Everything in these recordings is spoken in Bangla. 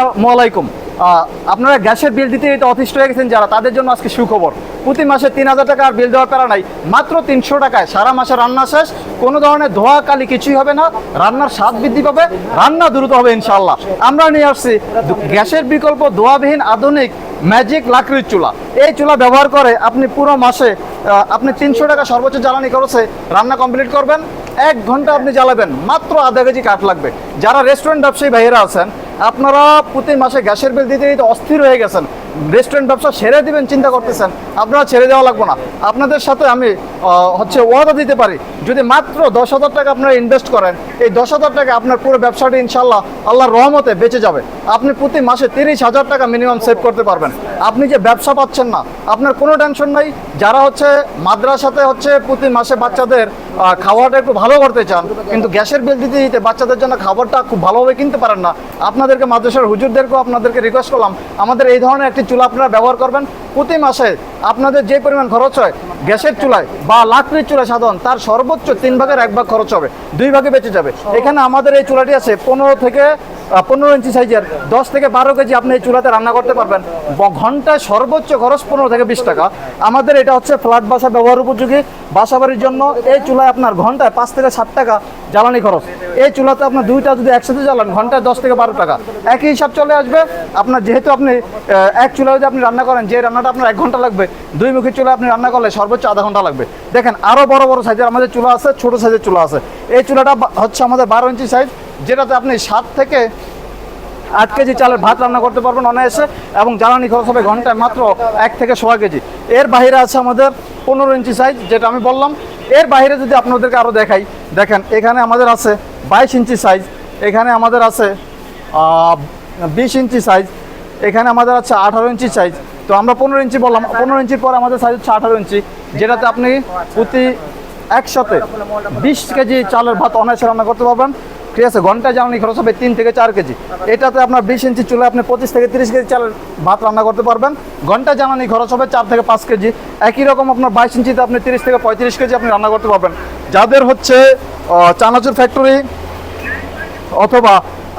আসসালামু আপনারা গ্যাসের বিল দিতে দিতে অতিষ্ঠ হয়ে গেছেন যারা, তাদের জন্য আজকে সুখবর। প্রতি মাসে তিন হাজার টাকা আর বিল দেওয়ার প্যারা নাই। মাত্র তিনশো টাকায় সারা মাসে রান্না শেষ। কোনো ধরনের ধোয়া কালি কিছুই হবে না। রান্নার স্বাদ বৃদ্ধি পাবে। রান্না দ্রুত হবে ইনশাল্লাহ আমরা নিয়ে আসছি গ্যাসের বিকল্প ধোয়াবিহীন আধুনিক ম্যাজিক লাকড়ির চুলা। এই চুলা ব্যবহার করে আপনি পুরো মাসে আপনি তিনশো টাকা সর্বোচ্চ জ্বালানি খরচে রান্না কমপ্লিট করবেন। এক ঘণ্টা আপনি জ্বালাবেন। মাত্র আধা কেজি কাঠ লাগবে। যারা রেস্টুরেন্ট ব্যবসায়ী ভাইয়েরা আছেন আপনারা প্রতি মাসে গ্যাসের বিল দিতে দিতে অস্থির হয়ে গেছেন। রেস্টুরেন্ট ব্যবসা ছেড়ে দিবেন, চিন্তা করতেছেন। আপনারা ছেড়ে দেওয়া লাগবে না। আপনাদের সাথে আমি হচ্ছে ওয়াদা দিতে পারি। যদি মাত্র দশ হাজার টাকা আপনারা ইনভেস্ট করেন, এই দশ হাজার টাকা আপনার পুরো ব্যবসাটি ইনশাল্লাহ আল্লাহর রহমতে বেঁচে যাবে। আপনি প্রতি মাসে তিরিশ হাজার টাকা মিনিমাম সেভ করতে পারবেন। আপনি যে ব্যবসা পাচ্ছেন না, আপনার কোনো টেনশন নাই। যারা হচ্ছে মাদ্রাসাতে হচ্ছে প্রতি মাসে বাচ্চাদের খাওয়াটা একটু ভালো করতে চান, কিন্তু গ্যাসের বিল দিতে দিতে বাচ্চাদের জন্য খাবারটা খুব ভালোভাবে কিনতে পারেন না। আপনাদেরকে মাদ্রাসার হুজুরদেরকেও আপনাদেরকে রিকোয়েস্ট করলাম, আমাদের এই ধরনের একটি চুলা আপনারা ব্যবহার করবেন। প্রতি মাসে আপনাদের যে পরিমাণ খরচ হয় গ্যাসের চুলায় বা লাকড়ির চুলায় সাধন তার সর্বোচ্চ তিন ভাগের এক ভাগ খরচ হবে দুই ভাগে বেঁচে যাবে। এখানে আমাদের এই চুলাটি আছে পনেরো থেকে পনেরো ইঞ্চি সাইজের, দশ থেকে বারো কেজি আপনি এই চুলাতে রান্না করতে পারবেন। ঘন্টায় সর্বোচ্চ খরচ পনেরো থেকে বিশ টাকা। আমাদের এটা হচ্ছে ফ্ল্যাট বাসা ব্যবহার উপযোগী। বাসাবাড়ির জন্য এই চুলায় আপনার ঘন্টায় পাঁচ থেকে সাত টাকা জ্বালানি খরচ। এই চুলাতে আপনার দুইটা যদি একসাথে জ্বালান, ঘন্টায় দশ থেকে বারো টাকা। একই হিসাব চলে আসবে, আপনার যেহেতু আপনি এক চুলায় যদি আপনি রান্না করেন, যে রান্নাটা আপনার এক ঘণ্টা লাগবে, দুই মুখী চুলা আপনি রান্না করলে সর্বোচ্চ আধা ঘণ্টা লাগবে। দেখেন আরও বড় বড় সাইজের আমাদের চুলা আছে, ছোট সাইজের চুলা আছে। এই চুলাটা হচ্ছে আমাদের বারো ইঞ্চি সাইজ। যেটাতে আপনি সাত থেকে আট কেজি চালের ভাত রান্না করতে পারবেন অনায়াসে, এবং জ্বালানি খরচ হবে ঘন্টায় মাত্র এক থেকে সোয়া কেজি। এর বাইরে আছে আমাদের পনেরো ইঞ্চি সাইজ যেটা আমি বললাম। এর বাইরে যদি আপনাদেরকে আরও দেখাই, দেখেন, এখানে আমাদের আছে বাইশ ইঞ্চি সাইজ এখানে আমাদের আছে বিশ ইঞ্চি সাইজ এখানে আমাদের আছে আঠারো ইঞ্চি সাইজ তো আমরা পনেরো ইঞ্চি বললাম, পনেরো ইঞ্চির পর আমাদের সাইজ হচ্ছে আঠারো ইঞ্চি। যেটাতে আপনি প্রতি একসাথে বিশ কেজি চালের ভাত অনায়াসে রান্না করতে পারবেন। ঠিক আছে ঘন্টায় জ্বালানি খরচ হবে তিন থেকে চার কেজি। এটাতে আপনার বিশ ইঞ্চি চুলে আপনি পঁচিশ থেকে তিরিশ কেজি চালের ভাত রান্না করতে পারবেন। ঘন্টায় জ্বালানি খরচ হবে চার থেকে পাঁচ কেজি। একই রকম আপনার বাইশ ইঞ্চিতে আপনি তিরিশ থেকে পঁয়ত্রিশ কেজি আপনি রান্না করতে পারবেন। যাদের হচ্ছে চানাচুর ফ্যাক্টরি অথবা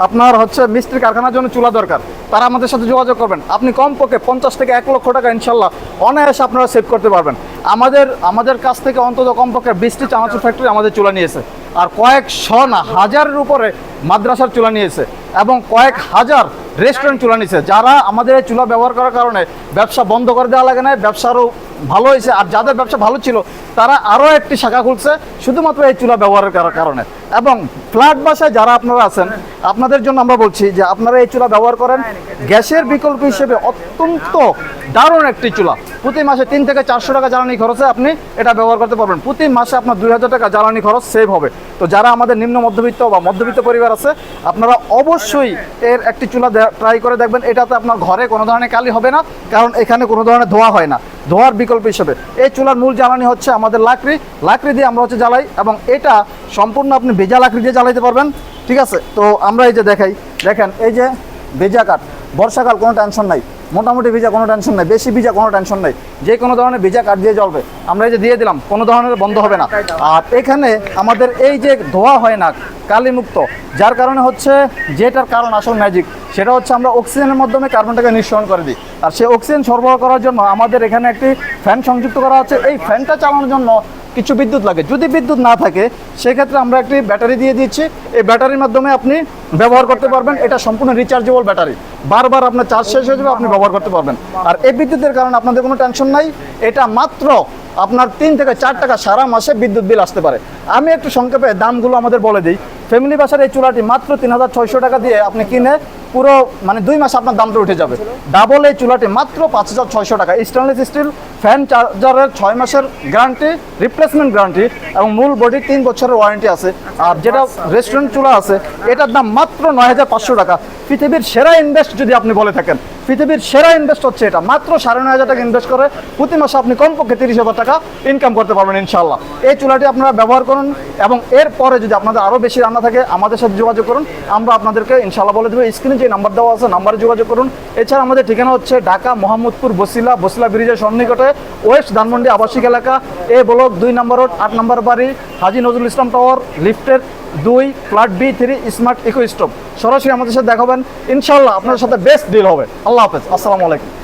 আপনার হচ্ছে মিস্ত্রি কারখানার জন্য চুলা দরকার, তারা আমাদের সাথে যোগাযোগ করবেন। আপনি কমপক্ষে পঞ্চাশ থেকে এক লক্ষ টাকা ইনশাল্লাহ অনায়াসে আপনারা সেভ করতে পারবেন। আমাদের আমাদের কাছ থেকে অন্তত কমপক্ষে বিশটি চানাচুর ফ্যাক্টরি আমাদের চুলা নিয়েছে আর কয়েক শন, হাজারের উপরে মাদ্রাসার চুলা নিয়েছে এবং কয়েক হাজার রেস্টুরেন্ট চুলা নিয়েছে যারা আমাদের এই চুলা ব্যবহার করার কারণে ব্যবসা বন্ধ করে দেওয়া লাগে না ব্যবসারও ভালো হয়েছে। আর যাদের ব্যবসা ভালো ছিল তারা আরও একটি শাখা খুলছে, শুধুমাত্র এই চুলা ব্যবহারের কার- কারণে। এবং ফ্ল্যাট বাসায় যারা আপনারা আছেন, আপনাদের জন্য আমরা বলছি যে আপনারা এই চুলা ব্যবহার করেন। গ্যাসের বিকল্প হিসেবে অত্যন্ত দারুণ একটি চুলা। প্রতি মাসে তিন থেকে চারশো টাকা জ্বালানি খরচে আপনি এটা ব্যবহার করতে পারবেন। প্রতি মাসে আপনার দুই হাজার টাকা জ্বালানি খরচ সেভ হবে। তো যারা আমাদের নিম্ন মধ্যবিত্ত বা মধ্যবিত্ত পরিবার আছে, আপনারা অবশ্যই এর একটি চুলা ট্রাই করে দেখবেন। এটাতে আপনার ঘরে কোনো ধরনের কালি হবে না, কারণ এখানে কোনো ধরনের ধোয়া হয় না। ধোয়ার বিকল্প হিসেবে। এই চুলার মূল জ্বালানি হচ্ছে আমাদের লাকড়ি লাকড়ি দিয়ে আমরা হচ্ছে জ্বালাই এবং এটা সম্পূর্ণ আপনি ভেজা লাকড়ি দিয়ে জ্বালাইতে পারবেন, ঠিক আছে? তো আমরা এই যে দেখাই, দেখেন, এই যে ভেজা কাঠ, বর্ষাকাল কোনো টেনশন নাই। মোটামুটি ভিজা কোনো টেনশন নেই, বেশি ভিজা কোনো টেনশন নেই, যে কোনো ধরনের ভিজা কাঠ দিয়ে জ্বলবে, আমরা এই যে দিয়ে দিলাম, কোনো ধরনের বন্ধ হবে না। আর এখানে আমাদের এই যে ধোয়া হয় না, কালিমুক্ত, যার কারণে হচ্ছে যেটার কারণ আসল ম্যাজিক সেটা হচ্ছে আমরা অক্সিজেনের মাধ্যমে কার্বনটাকে নিঃসরণ করে দিই। আর সেই অক্সিজেন সরবরাহ করার জন্য আমাদের এখানে একটি ফ্যান সংযুক্ত করা আছে। এই ফ্যানটা চালানোর জন্য কিছু বিদ্যুৎ লাগে। যদি বিদ্যুৎ না থাকে, সেক্ষেত্রে আমরা একটি ব্যাটারি দিয়ে দিচ্ছি। এই ব্যাটারির মাধ্যমে আপনি ব্যবহার করতে পারবেন। এটা সম্পূর্ণ রিচার্জেবল ব্যাটারি। বারবার আপনার চার্জ শেষ হয়ে যাবে, আপনি ব্যবহার করতে পারবেন। আর এই বিদ্যুতের কারণে আপনাদের কোনো টেনশন নাই। এটা মাত্র আপনার তিন থেকে চার টাকা সারা মাসে বিদ্যুৎ বিল আসতে পারে। আমি একটু সংক্ষেপে দামগুলো আমাদের বলে দিই। ফ্যামিলি বাসার এই চুলাটি মাত্র তিন হাজার ছয়শো টাকা দিয়ে আপনি কিনে পুরো মানে দুই মাস আপনার দামটা উঠে যাবে। ডাবল এই চুলাটি মাত্র পাঁচ হাজার ছয়শো টাকা। স্টেনলেস স্টিল ফ্যান চার্জারের ছয় মাসের গ্যারান্টি রিপ্লেসমেন্ট গ্যারান্টি এবং মূল বডি তিন বছরের ওয়ারেন্টি আছে। আর যেটা রেস্টুরেন্ট চুলা আছে, এটার দাম মাত্র নয় হাজার পাঁচশো টাকা। পৃথিবীর সেরা ইনভেস্ট যদি আপনি বলে থাকেন, পৃথিবীর সেরা ইনভেস্ট হচ্ছে এটা। মাত্র সাড়ে নয় হাজার টাকা ইনভেস্ট করে প্রতি মাসে আপনি কমপক্ষে তিরিশ হাজার টাকা ইনকাম করতে পারবেন ইনশাল্লাহ এই চুলাটি আপনারা ব্যবহার করুন এবং এর পরে যদি আপনাদের আরও বেশি রান্না থাকে, আমাদের সাথে যোগাযোগ করুন। আমরা আপনাদেরকে ইনশাল্লাহ বলে দেবো। স্ক্রিনে যে নাম্বার দেওয়া আছে নাম্বারে যোগাযোগ করুন। এছাড়া আমাদের ঠিকানা হচ্ছে ঢাকা, মোহাম্মদপুর, বসিলা বসিলা ব্রিজের সন্নিকটে, ওয়েস্ট ধানমন্ডি আবাসিক এলাকা, এ ব্লক দুই নম্বর রোড, আট নম্বর বাড়ি, হাজি নজরুল ইসলাম টাওয়ার লিফটের দুই flat B three smart eco stove সরাসরি আমাদের সাথে দেখাবেন ইনশাল্লাহ আপনার সাথে বেস্ট ডিল হবে। আল্লাহ হাফেজ। আসসালামু আলাইকুম।